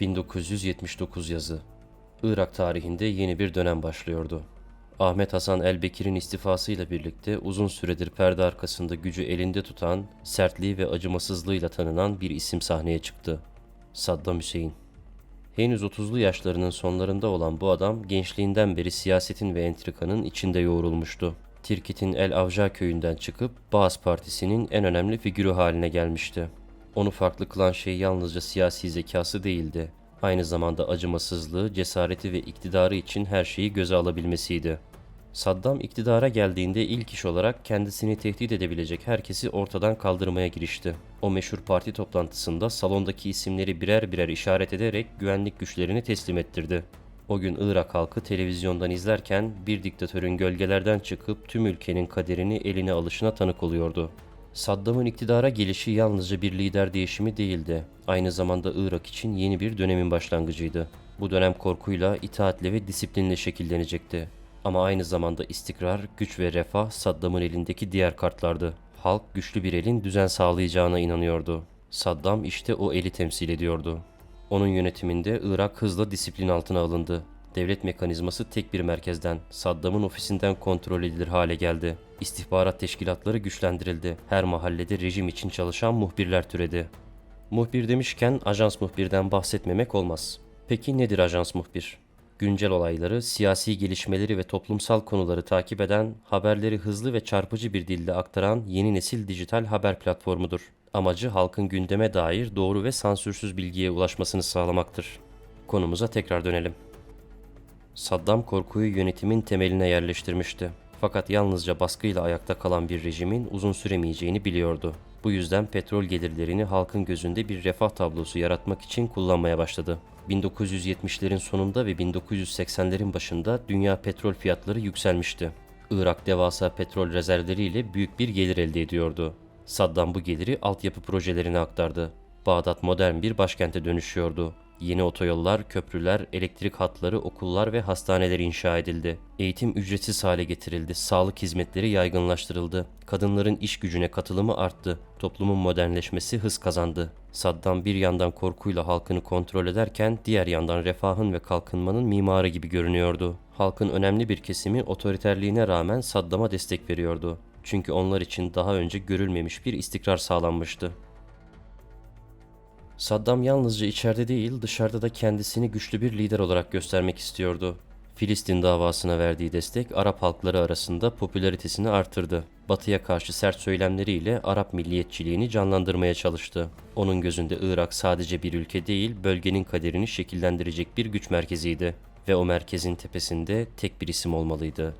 1979 yazı. Irak tarihinde yeni bir dönem başlıyordu. Ahmet Hasan Elbekir'in istifasıyla birlikte uzun süredir perde arkasında gücü elinde tutan, sertliği ve acımasızlığıyla tanınan bir isim sahneye çıktı. Saddam Hüseyin. Henüz 30'lu yaşlarının sonlarında olan bu adam gençliğinden beri siyasetin ve entrikanın içinde yoğrulmuştu. Tirkit'in El Avca köyünden çıkıp Baas Partisi'nin en önemli figürü haline gelmişti. Onu farklı kılan şey yalnızca siyasi zekası değildi. Aynı zamanda acımasızlığı, cesareti ve iktidarı için her şeyi göze alabilmesiydi. Saddam iktidara geldiğinde ilk iş olarak kendisini tehdit edebilecek herkesi ortadan kaldırmaya girişti. O meşhur parti toplantısında salondaki isimleri birer birer işaret ederek güvenlik güçlerini teslim ettirdi. O gün Irak halkı televizyondan izlerken bir diktatörün gölgelerden çıkıp tüm ülkenin kaderini eline alışına tanık oluyordu. Saddam'ın iktidara gelişi yalnızca bir lider değişimi değildi. Aynı zamanda Irak için yeni bir dönemin başlangıcıydı. Bu dönem korkuyla, itaatle ve disiplinle şekillenecekti. Ama aynı zamanda istikrar, güç ve refah Saddam'ın elindeki diğer kartlardı. Halk güçlü bir elin düzen sağlayacağına inanıyordu. Saddam işte o eli temsil ediyordu. Onun yönetiminde Irak hızla disiplin altına alındı. Devlet mekanizması tek bir merkezden, Saddam'ın ofisinden kontrol edilir hale geldi. İstihbarat teşkilatları güçlendirildi. Her mahallede rejim için çalışan muhbirler türedi. Muhbir demişken ajans muhbirden bahsetmemek olmaz. Peki nedir ajans muhbir? Güncel olayları, siyasi gelişmeleri ve toplumsal konuları takip eden, haberleri hızlı ve çarpıcı bir dilde aktaran yeni nesil dijital haber platformudur. Amacı halkın gündeme dair doğru ve sansürsüz bilgiye ulaşmasını sağlamaktır. Konumuza tekrar dönelim. Saddam korkuyu yönetimin temeline yerleştirmişti. Fakat yalnızca baskıyla ayakta kalan bir rejimin uzun süremeyeceğini biliyordu. Bu yüzden petrol gelirlerini halkın gözünde bir refah tablosu yaratmak için kullanmaya başladı. 1970'lerin sonunda ve 1980'lerin başında dünya petrol fiyatları yükselmişti. Irak devasa petrol rezervleriyle büyük bir gelir elde ediyordu. Saddam bu geliri altyapı projelerine aktardı. Bağdat modern bir başkente dönüşüyordu. Yeni otoyollar, köprüler, elektrik hatları, okullar ve hastaneler inşa edildi. Eğitim ücretsiz hale getirildi. Sağlık hizmetleri yaygınlaştırıldı. Kadınların iş gücüne katılımı arttı. Toplumun modernleşmesi hız kazandı. Saddam bir yandan korkuyla halkını kontrol ederken diğer yandan refahın ve kalkınmanın mimarı gibi görünüyordu. Halkın önemli bir kesimi otoriterliğine rağmen Saddam'a destek veriyordu. Çünkü onlar için daha önce görülmemiş bir istikrar sağlanmıştı. Saddam yalnızca içeride değil dışarıda da kendisini güçlü bir lider olarak göstermek istiyordu. Filistin davasına verdiği destek Arap halkları arasında popülaritesini artırdı. Batıya karşı sert söylemleriyle Arap milliyetçiliğini canlandırmaya çalıştı. Onun gözünde Irak sadece bir ülke değil, bölgenin kaderini şekillendirecek bir güç merkeziydi. Ve o merkezin tepesinde tek bir isim olmalıydı.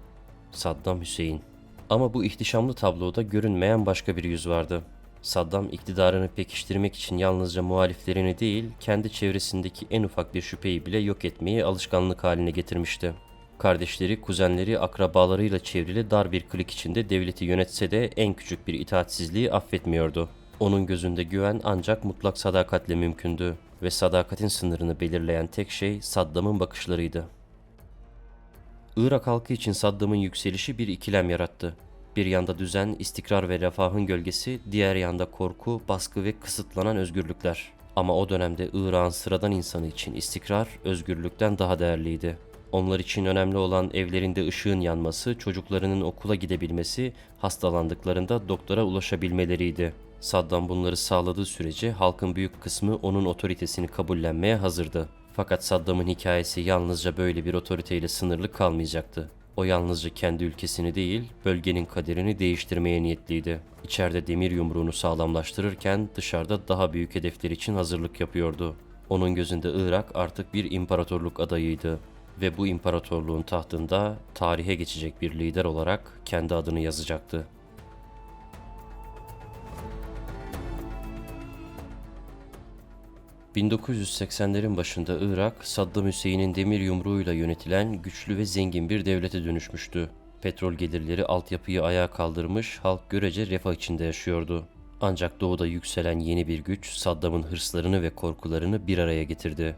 Saddam Hüseyin. Ama bu ihtişamlı tabloda görünmeyen başka bir yüz vardı. Saddam iktidarını pekiştirmek için yalnızca muhaliflerini değil, kendi çevresindeki en ufak bir şüpheyi bile yok etmeyi alışkanlık haline getirmişti. Kardeşleri, kuzenleri, akrabalarıyla çevrili dar bir klik içinde devleti yönetse de en küçük bir itaatsizliği affetmiyordu. Onun gözünde güven ancak mutlak sadakatle mümkündü ve sadakatin sınırını belirleyen tek şey Saddam'ın bakışlarıydı. Irak halkı için Saddam'ın yükselişi bir ikilem yarattı. Bir yanda düzen, istikrar ve refahın gölgesi, diğer yanda korku, baskı ve kısıtlanan özgürlükler. Ama o dönemde Irak'ın sıradan insanı için istikrar, özgürlükten daha değerliydi. Onlar için önemli olan evlerinde ışığın yanması, çocuklarının okula gidebilmesi, hastalandıklarında doktora ulaşabilmeleriydi. Saddam bunları sağladığı sürece halkın büyük kısmı onun otoritesini kabullenmeye hazırdı. Fakat Saddam'ın hikayesi yalnızca böyle bir otoriteyle sınırlı kalmayacaktı. O yalnızca kendi ülkesini değil, bölgenin kaderini değiştirmeye niyetliydi. İçeride demir yumruğunu sağlamlaştırırken dışarıda daha büyük hedefler için hazırlık yapıyordu. Onun gözünde Irak artık bir imparatorluk adayıydı ve bu imparatorluğun tahtında tarihe geçecek bir lider olarak kendi adını yazacaktı. ...1980'lerin başında Irak, Saddam Hüseyin'in demir yumruğuyla yönetilen güçlü ve zengin bir devlete dönüşmüştü. Petrol gelirleri altyapıyı ayağa kaldırmış, halk görece refah içinde yaşıyordu. Ancak doğuda yükselen yeni bir güç Saddam'ın hırslarını ve korkularını bir araya getirdi.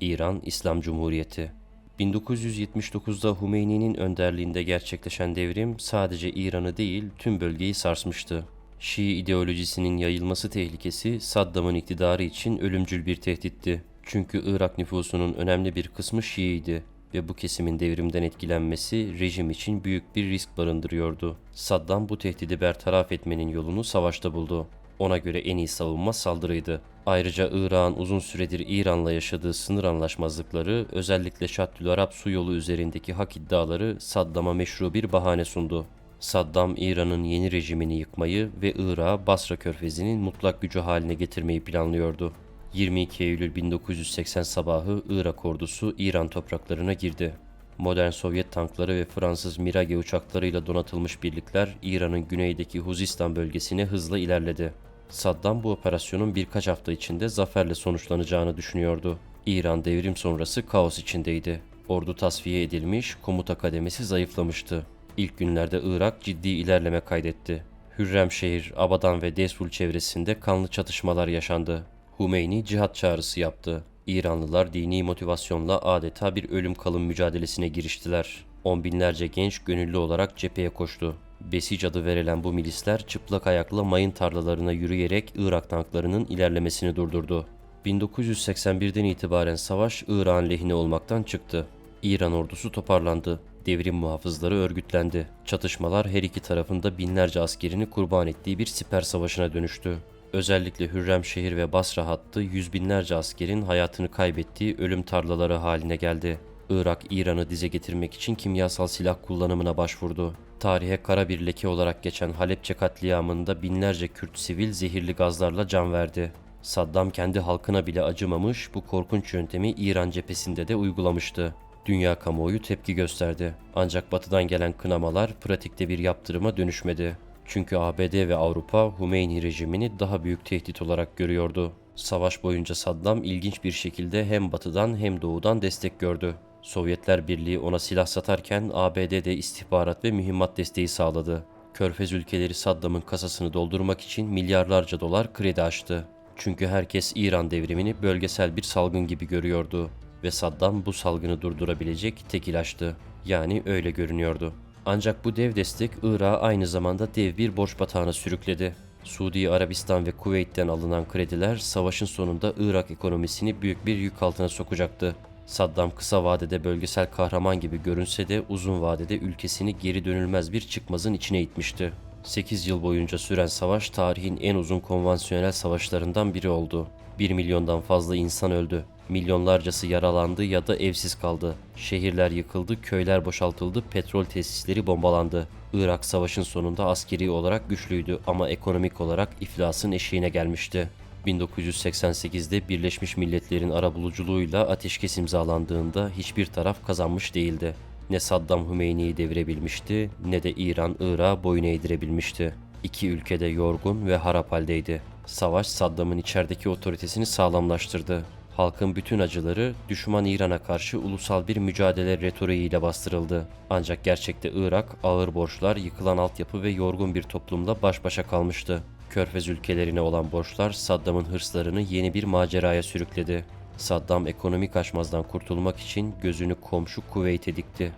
İran İslam Cumhuriyeti 1979'da Hümeyni'nin önderliğinde gerçekleşen devrim sadece İran'ı değil tüm bölgeyi sarsmıştı. Şii ideolojisinin yayılması tehlikesi Saddam'ın iktidarı için ölümcül bir tehditti. Çünkü Irak nüfusunun önemli bir kısmı Şiiydi ve bu kesimin devrimden etkilenmesi rejim için büyük bir risk barındırıyordu. Saddam bu tehdidi bertaraf etmenin yolunu savaşta buldu. Ona göre en iyi savunma saldırıydı. Ayrıca Irak'ın uzun süredir İran'la yaşadığı sınır anlaşmazlıkları, özellikle Şattül Arap su yolu üzerindeki hak iddiaları Saddam'a meşru bir bahane sundu. Saddam, İran'ın yeni rejimini yıkmayı ve Irak'ı Basra körfezinin mutlak gücü haline getirmeyi planlıyordu. 22 Eylül 1980 sabahı Irak ordusu İran topraklarına girdi. Modern Sovyet tankları ve Fransız Mirage uçaklarıyla donatılmış birlikler İran'ın güneydeki Huzistan bölgesine hızla ilerledi. Saddam bu operasyonun birkaç hafta içinde zaferle sonuçlanacağını düşünüyordu. İran devrim sonrası kaos içindeydi. Ordu tasfiye edilmiş, komuta kademesi zayıflamıştı. İlk günlerde Irak ciddi ilerleme kaydetti. Hürremşehir, Abadan ve Desul çevresinde kanlı çatışmalar yaşandı. Hümeyni cihat çağrısı yaptı. İranlılar dini motivasyonla adeta bir ölüm kalım mücadelesine giriştiler. On binlerce genç gönüllü olarak cepheye koştu. Besic adı verilen bu milisler çıplak ayakla mayın tarlalarına yürüyerek Irak tanklarının ilerlemesini durdurdu. 1981'den itibaren savaş İran lehine olmaktan çıktı. İran ordusu toparlandı. Devrim muhafızları örgütlendi. Çatışmalar her iki tarafında binlerce askerini kurban ettiği bir siper savaşına dönüştü. Özellikle Hürremşehir ve Basra hattı yüz binlerce askerin hayatını kaybettiği ölüm tarlaları haline geldi. Irak, İran'ı dize getirmek için kimyasal silah kullanımına başvurdu. Tarihe kara bir leke olarak geçen Halepçe katliamında binlerce Kürt sivil zehirli gazlarla can verdi. Saddam kendi halkına bile acımamış, bu korkunç yöntemi İran cephesinde de uygulamıştı. Dünya kamuoyu tepki gösterdi. Ancak batıdan gelen kınamalar pratikte bir yaptırıma dönüşmedi. Çünkü ABD ve Avrupa Hümeyni rejimini daha büyük tehdit olarak görüyordu. Savaş boyunca Saddam ilginç bir şekilde hem batıdan hem doğudan destek gördü. Sovyetler Birliği ona silah satarken ABD de istihbarat ve mühimmat desteği sağladı. Körfez ülkeleri Saddam'ın kasasını doldurmak için milyarlarca dolar kredi açtı. Çünkü herkes İran devrimini bölgesel bir salgın gibi görüyordu ve Saddam bu salgını durdurabilecek tek ilaçtı. Yani öyle görünüyordu. Ancak bu dev destek Irak'ı aynı zamanda dev bir borç batağına sürükledi. Suudi Arabistan ve Kuveyt'ten alınan krediler savaşın sonunda Irak ekonomisini büyük bir yük altına sokacaktı. Saddam kısa vadede bölgesel kahraman gibi görünse de uzun vadede ülkesini geri dönülmez bir çıkmazın içine itmişti. 8 yıl boyunca süren savaş tarihin en uzun konvansiyonel savaşlarından biri oldu. 1 milyondan fazla insan öldü. Milyonlarcası yaralandı ya da evsiz kaldı. Şehirler yıkıldı, köyler boşaltıldı, petrol tesisleri bombalandı. Irak savaşın sonunda askeri olarak güçlüydü ama ekonomik olarak iflasın eşiğine gelmişti. 1988'de Birleşmiş Milletler'in arabuluculuğuyla ateşkes imzalandığında hiçbir taraf kazanmış değildi. Ne Saddam Hümeyni'yi devirebilmişti ne de İran Irak'a boyun eğdirebilmişti. İki ülkede yorgun ve harap haldeydi. Savaş Saddam'ın içerideki otoritesini sağlamlaştırdı. Halkın bütün acıları düşman İran'a karşı ulusal bir mücadele retoriğiyle bastırıldı. Ancak gerçekte Irak ağır borçlar, yıkılan altyapı ve yorgun bir toplumla baş başa kalmıştı. Körfez ülkelerine olan borçlar Saddam'ın hırslarını yeni bir maceraya sürükledi. Saddam ekonomik aşmazdan kurtulmak için gözünü komşu Kuveyt'e dikti.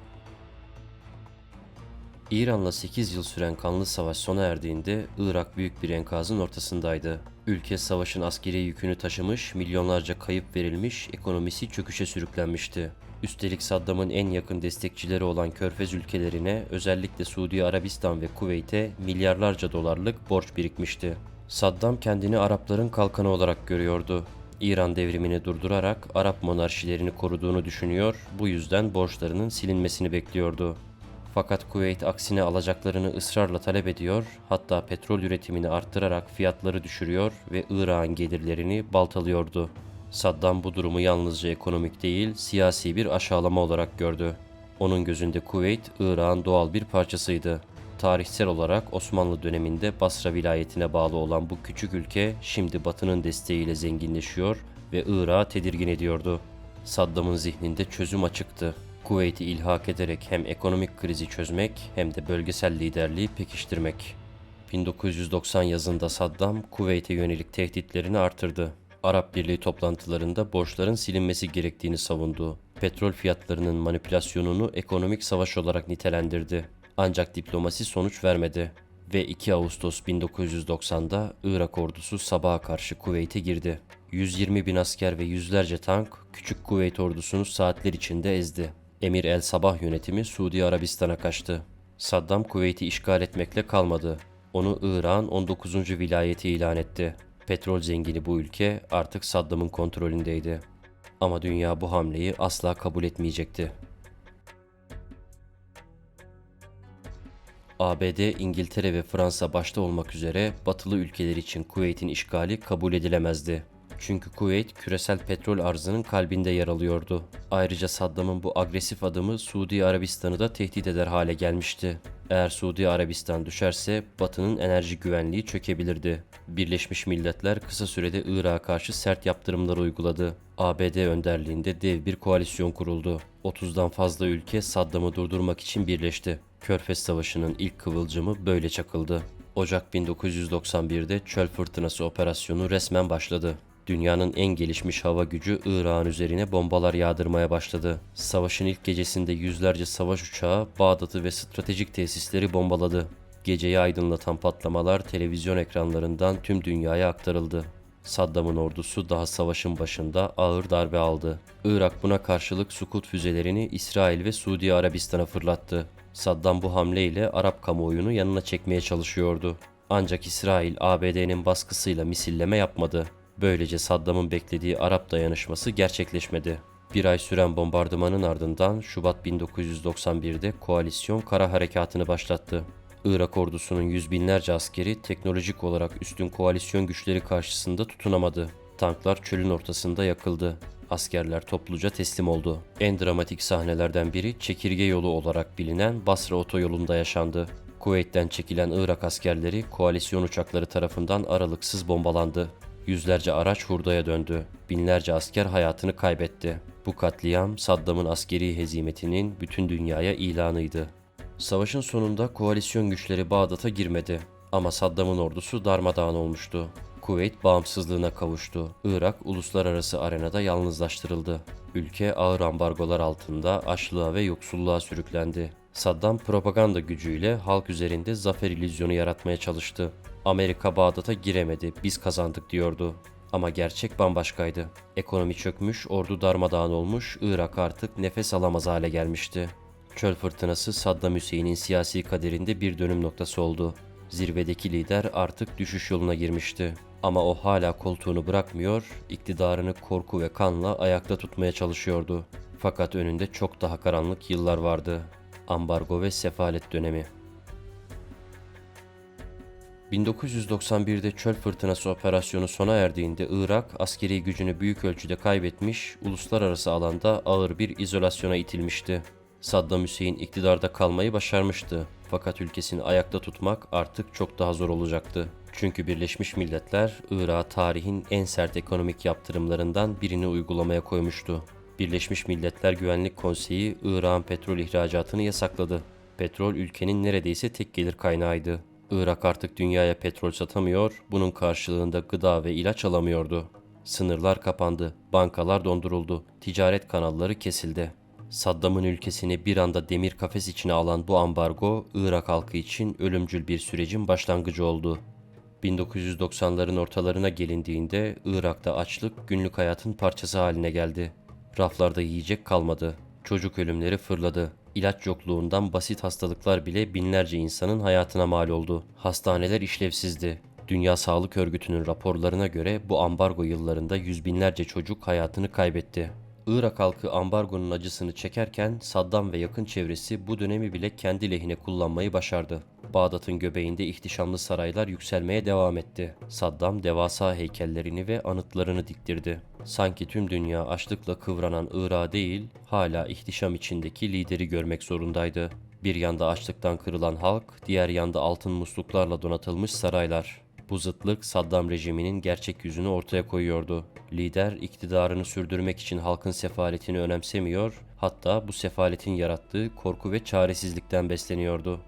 İran'la 8 yıl süren kanlı savaş sona erdiğinde Irak büyük bir enkazın ortasındaydı. Ülke savaşın askeri yükünü taşımış, milyonlarca kayıp verilmiş, ekonomisi çöküşe sürüklenmişti. Üstelik Saddam'ın en yakın destekçileri olan Körfez ülkelerine, özellikle Suudi Arabistan ve Kuveyt'e milyarlarca dolarlık borç birikmişti. Saddam kendini Arapların kalkanı olarak görüyordu. İran devrimini durdurarak Arap monarşilerini koruduğunu düşünüyor, bu yüzden borçlarının silinmesini bekliyordu. Fakat Kuveyt aksine alacaklarını ısrarla talep ediyor, hatta petrol üretimini arttırarak fiyatları düşürüyor ve Irak'ın gelirlerini baltalıyordu. Saddam bu durumu yalnızca ekonomik değil, siyasi bir aşağılama olarak gördü. Onun gözünde Kuveyt, Irak'ın doğal bir parçasıydı. Tarihsel olarak Osmanlı döneminde Basra vilayetine bağlı olan bu küçük ülke şimdi Batı'nın desteğiyle zenginleşiyor ve Irak'ı tedirgin ediyordu. Saddam'ın zihninde çözüm açıktı. Kuveyt'i ilhak ederek hem ekonomik krizi çözmek hem de bölgesel liderliği pekiştirmek. 1990 yazında Saddam, Kuveyt'e yönelik tehditlerini artırdı. Arap Birliği toplantılarında borçların silinmesi gerektiğini savundu. Petrol fiyatlarının manipülasyonunu ekonomik savaş olarak nitelendirdi. Ancak diplomasi sonuç vermedi ve 2 Ağustos 1990'da Irak ordusu sabaha karşı Kuveyt'e girdi. 120 bin asker ve yüzlerce tank küçük Kuveyt ordusunu saatler içinde ezdi. Emir El Sabah yönetimi Suudi Arabistan'a kaçtı. Saddam Kuveyt'i işgal etmekle kalmadı. Onu İran 19. vilayeti ilan etti. Petrol zengini bu ülke artık Saddam'ın kontrolündeydi. Ama dünya bu hamleyi asla kabul etmeyecekti. ABD, İngiltere ve Fransa başta olmak üzere batılı ülkeler için Kuveyt'in işgali kabul edilemezdi. Çünkü Kuveyt küresel petrol arzının kalbinde yer alıyordu. Ayrıca Saddam'ın bu agresif adımı Suudi Arabistan'ı da tehdit eder hale gelmişti. Eğer Suudi Arabistan düşerse Batı'nın enerji güvenliği çökebilirdi. Birleşmiş Milletler kısa sürede Irak'a karşı sert yaptırımlar uyguladı. ABD önderliğinde dev bir koalisyon kuruldu. 30'dan fazla ülke Saddam'ı durdurmak için birleşti. Körfez Savaşı'nın ilk kıvılcımı böyle çakıldı. Ocak 1991'de Çöl Fırtınası operasyonu resmen başladı. Dünyanın en gelişmiş hava gücü İrak'ın üzerine bombalar yağdırmaya başladı. Savaşın ilk gecesinde yüzlerce savaş uçağı Bağdat'ı ve stratejik tesisleri bombaladı. Geceyi aydınlatan patlamalar televizyon ekranlarından tüm dünyaya aktarıldı. Saddam'ın ordusu daha savaşın başında ağır darbe aldı. Irak buna karşılık Sukut füzelerini İsrail ve Suudi Arabistan'a fırlattı. Saddam bu hamleyle Arap kamuoyunu yanına çekmeye çalışıyordu. Ancak İsrail ABD'nin baskısıyla misilleme yapmadı. Böylece Saddam'ın beklediği Arap dayanışması gerçekleşmedi. Bir ay süren bombardımanın ardından Şubat 1991'de koalisyon kara harekatını başlattı. Irak ordusunun yüz binlerce askeri teknolojik olarak üstün koalisyon güçleri karşısında tutunamadı. Tanklar çölün ortasında yakıldı. Askerler topluca teslim oldu. En dramatik sahnelerden biri çekirge yolu olarak bilinen Basra otoyolunda yaşandı. Kuveyt'ten çekilen Irak askerleri koalisyon uçakları tarafından aralıksız bombalandı. Yüzlerce araç hurdaya döndü. Binlerce asker hayatını kaybetti. Bu katliam Saddam'ın askeri hezimetinin bütün dünyaya ilanıydı. Savaşın sonunda koalisyon güçleri Bağdat'a girmedi. Ama Saddam'ın ordusu darmadağın olmuştu. Kuveyt bağımsızlığına kavuştu. Irak uluslararası arenada yalnızlaştırıldı. Ülke ağır ambargolar altında açlığa ve yoksulluğa sürüklendi. Saddam propaganda gücüyle halk üzerinde zafer illüzyonu yaratmaya çalıştı. Amerika Bağdat'a giremedi, biz kazandık diyordu. Ama gerçek bambaşkaydı. Ekonomi çökmüş, ordu darmadağın olmuş, Irak artık nefes alamaz hale gelmişti. Çöl fırtınası Saddam Hüseyin'in siyasi kaderinde bir dönüm noktası oldu. Zirvedeki lider artık düşüş yoluna girmişti. Ama o hala koltuğunu bırakmıyor, iktidarını korku ve kanla ayakta tutmaya çalışıyordu. Fakat önünde çok daha karanlık yıllar vardı. Ambargo ve sefalet dönemi. 1991'de çöl fırtınası operasyonu sona erdiğinde Irak askeri gücünü büyük ölçüde kaybetmiş, uluslararası alanda ağır bir izolasyona itilmişti. Saddam Hüseyin iktidarda kalmayı başarmıştı. Fakat ülkesini ayakta tutmak artık çok daha zor olacaktı. Çünkü Birleşmiş Milletler Irak'a tarihin en sert ekonomik yaptırımlarından birini uygulamaya koymuştu. Birleşmiş Milletler Güvenlik Konseyi Irak'ın petrol ihracatını yasakladı. Petrol ülkenin neredeyse tek gelir kaynağıydı. Irak artık dünyaya petrol satamıyor, bunun karşılığında gıda ve ilaç alamıyordu. Sınırlar kapandı, bankalar donduruldu, ticaret kanalları kesildi. Saddam'ın ülkesini bir anda demir kafes içine alan bu ambargo, Irak halkı için ölümcül bir sürecin başlangıcı oldu. 1990'ların ortalarına gelindiğinde Irak'ta açlık günlük hayatın parçası haline geldi. Raflarda yiyecek kalmadı. Çocuk ölümleri fırladı. İlaç yokluğundan basit hastalıklar bile binlerce insanın hayatına mal oldu. Hastaneler işlevsizdi. Dünya Sağlık Örgütü'nün raporlarına göre bu ambargo yıllarında yüz binlerce çocuk hayatını kaybetti. Irak halkı ambargonun acısını çekerken Saddam ve yakın çevresi bu dönemi bile kendi lehine kullanmayı başardı. Bağdat'ın göbeğinde ihtişamlı saraylar yükselmeye devam etti. Saddam devasa heykellerini ve anıtlarını diktirdi. Sanki tüm dünya açlıkla kıvranan Irak'ı değil, hala ihtişam içindeki lideri görmek zorundaydı. Bir yanda açlıktan kırılan halk, diğer yanda altın musluklarla donatılmış saraylar. Bu zıtlık Saddam rejiminin gerçek yüzünü ortaya koyuyordu. Lider iktidarını sürdürmek için halkın sefaletini önemsemiyor, hatta bu sefaletin yarattığı korku ve çaresizlikten besleniyordu.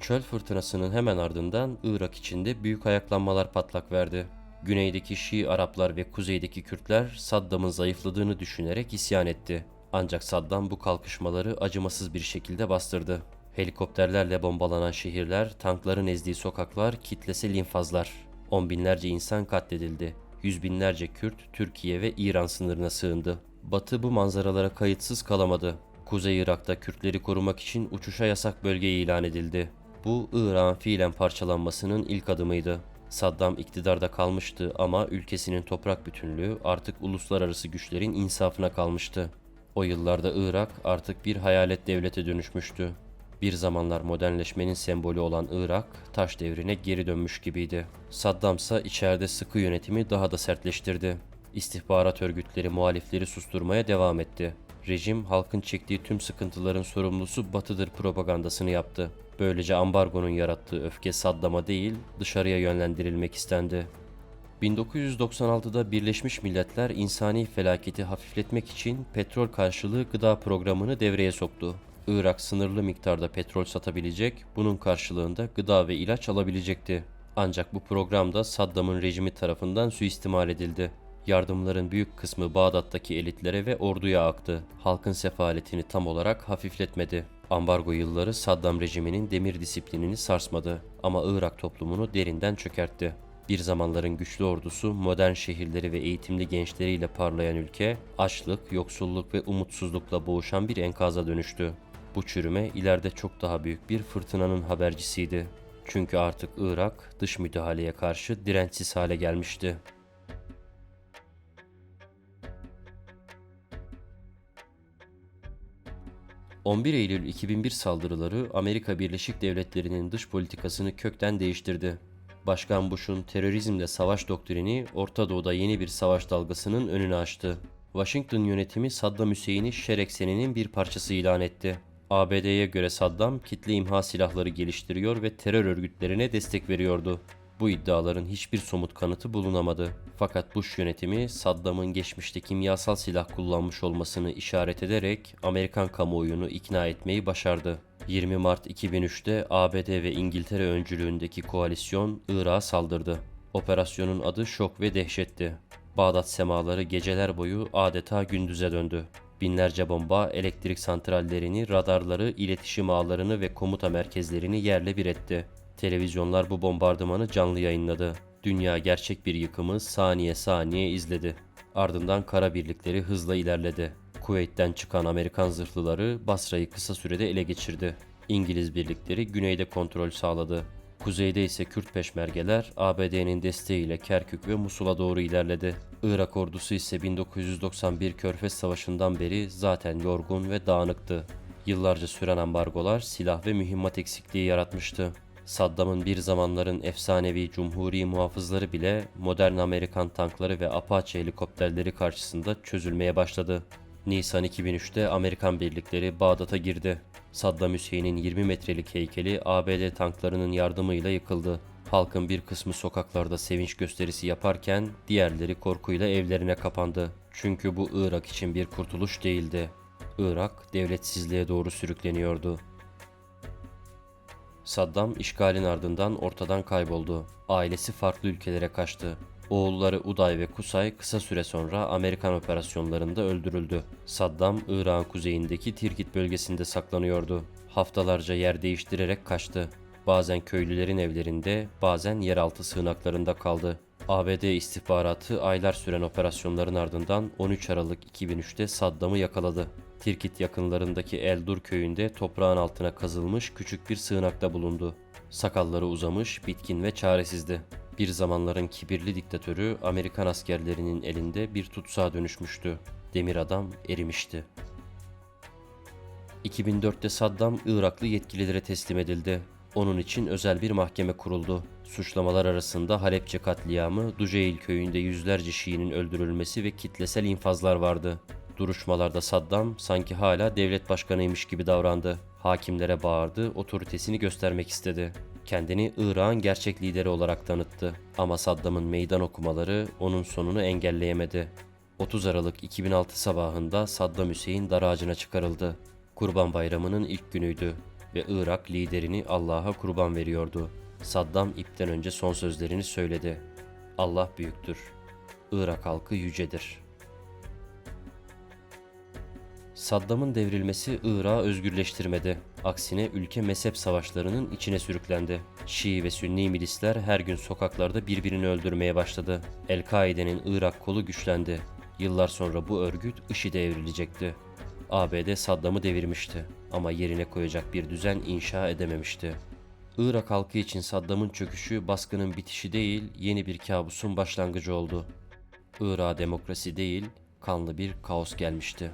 Çöl fırtınasının hemen ardından Irak içinde büyük ayaklanmalar patlak verdi. Güneydeki Şii Araplar ve kuzeydeki Kürtler Saddam'ın zayıfladığını düşünerek isyan etti. Ancak Saddam bu kalkışmaları acımasız bir şekilde bastırdı. Helikopterlerle bombalanan şehirler, tankların ezdiği sokaklar, kitlesel infazlar. On binlerce insan katledildi. Yüz binlerce Kürt, Türkiye ve İran sınırına sığındı. Batı bu manzaralara kayıtsız kalamadı. Kuzey Irak'ta Kürtleri korumak için uçuşa yasak bölge ilan edildi. Bu Irak'ın fiilen parçalanmasının ilk adımıydı. Saddam iktidarda kalmıştı ama ülkesinin toprak bütünlüğü artık uluslararası güçlerin insafına kalmıştı. O yıllarda Irak artık bir hayalet devlete dönüşmüştü. Bir zamanlar modernleşmenin sembolü olan Irak, taş devrine geri dönmüş gibiydi. Saddam ise içeride sıkı yönetimi daha da sertleştirdi. İstihbarat örgütleri muhalifleri susturmaya devam etti. Rejim halkın çektiği tüm sıkıntıların sorumlusu batıdır propagandasını yaptı. Böylece ambargonun yarattığı öfke Saddam'a değil dışarıya yönlendirilmek istendi. 1996'da Birleşmiş Milletler insani felaketi hafifletmek için petrol karşılığı gıda programını devreye soktu. Irak sınırlı miktarda petrol satabilecek, bunun karşılığında gıda ve ilaç alabilecekti. Ancak bu programda Saddam'ın rejimi tarafından suistimal edildi. Yardımların büyük kısmı Bağdat'taki elitlere ve orduya aktı. Halkın sefaletini tam olarak hafifletmedi. Ambargo yılları Saddam rejiminin demir disiplinini sarsmadı ama Irak toplumunu derinden çökertti. Bir zamanların güçlü ordusu, modern şehirleri ve eğitimli gençleriyle parlayan ülke, açlık, yoksulluk ve umutsuzlukla boğuşan bir enkaza dönüştü. Bu çürüme ileride çok daha büyük bir fırtınanın habercisiydi. Çünkü artık Irak dış müdahaleye karşı dirençsiz hale gelmişti. ...11 Eylül 2001 saldırıları Amerika Birleşik Devletleri'nin dış politikasını kökten değiştirdi. Başkan Bush'un terörizmle savaş doktrini Orta Doğu'da yeni bir savaş dalgasının önünü açtı. Washington yönetimi Saddam Hüseyin'i şer ekseninin bir parçası ilan etti. ABD'ye göre Saddam kitle imha silahları geliştiriyor ve terör örgütlerine destek veriyordu. Bu iddiaların hiçbir somut kanıtı bulunamadı. Fakat Bush yönetimi Saddam'ın geçmişte kimyasal silah kullanmış olmasını işaret ederek Amerikan kamuoyunu ikna etmeyi başardı. 20 Mart 2003'te ABD ve İngiltere öncülüğündeki koalisyon Irak'a saldırdı. Operasyonun adı Şok ve Dehşet'ti. Bağdat semaları geceler boyu adeta gündüze döndü. Binlerce bomba elektrik santrallerini, radarları, iletişim ağlarını ve komuta merkezlerini yerle bir etti. Televizyonlar bu bombardımanı canlı yayınladı. Dünya gerçek bir yıkımı saniye saniye izledi. Ardından kara birlikleri hızla ilerledi. Kuveyt'ten çıkan Amerikan zırhlıları Basra'yı kısa sürede ele geçirdi. İngiliz birlikleri güneyde kontrol sağladı. Kuzeyde ise Kürt peşmergeler ABD'nin desteğiyle Kerkük ve Musul'a doğru ilerledi. Irak ordusu ise 1991 Körfez Savaşı'ndan beri zaten yorgun ve dağınıktı. Yıllarca süren ambargolar silah ve mühimmat eksikliği yaratmıştı. Saddam'ın bir zamanların efsanevi cumhuri muhafızları bile modern Amerikan tankları ve Apache helikopterleri karşısında çözülmeye başladı. Nisan 2003'te Amerikan birlikleri Bağdat'a girdi. Saddam Hüseyin'in 20 metrelik heykeli ABD tanklarının yardımıyla yıkıldı. Halkın bir kısmı sokaklarda sevinç gösterisi yaparken diğerleri korkuyla evlerine kapandı. Çünkü bu Irak için bir kurtuluş değildi. Irak devletsizliğe doğru sürükleniyordu. Saddam işgalin ardından ortadan kayboldu. Ailesi farklı ülkelere kaçtı. Oğulları Uday ve Kusay kısa süre sonra Amerikan operasyonlarında öldürüldü. Saddam, Irak'ın kuzeyindeki Tirkit bölgesinde saklanıyordu. Haftalarca yer değiştirerek kaçtı. Bazen köylülerin evlerinde, bazen yeraltı sığınaklarında kaldı. ABD istihbaratı aylar süren operasyonların ardından 13 Aralık 2003'te Saddam'ı yakaladı. Tirkit yakınlarındaki Eldur köyünde toprağın altına kazılmış küçük bir sığınakta bulundu. Sakalları uzamış, bitkin ve çaresizdi. Bir zamanların kibirli diktatörü Amerikan askerlerinin elinde bir tutsağa dönüşmüştü. Demir adam erimişti. 2004'te Saddam Iraklı yetkililere teslim edildi. Onun için özel bir mahkeme kuruldu. Suçlamalar arasında Halepçe katliamı, Duceil köyünde yüzlerce Şii'nin öldürülmesi ve kitlesel infazlar vardı. Duruşmalarda Saddam sanki hala devlet başkanıymış gibi davrandı. Hakimlere bağırdı, otoritesini göstermek istedi. Kendini Irak'ın gerçek lideri olarak tanıttı. Ama Saddam'ın meydan okumaları onun sonunu engelleyemedi. 30 Aralık 2006 sabahında Saddam Hüseyin dar ağacına çıkarıldı. Kurban Bayramı'nın ilk günüydü ve Irak liderini Allah'a kurban veriyordu. Saddam ipten önce son sözlerini söyledi. Allah büyüktür. Irak halkı yücedir. Saddam'ın devrilmesi Irak'ı özgürleştirmedi. Aksine ülke mezhep savaşlarının içine sürüklendi. Şii ve Sünni milisler her gün sokaklarda birbirini öldürmeye başladı. El-Kaide'nin Irak kolu güçlendi. Yıllar sonra bu örgüt IŞİD'e evrilecekti. ABD Saddam'ı devirmişti ama yerine koyacak bir düzen inşa edememişti. Irak halkı için Saddam'ın çöküşü baskının bitişi değil, yeni bir kabusun başlangıcı oldu. Irak'a demokrasi değil, kanlı bir kaos gelmişti.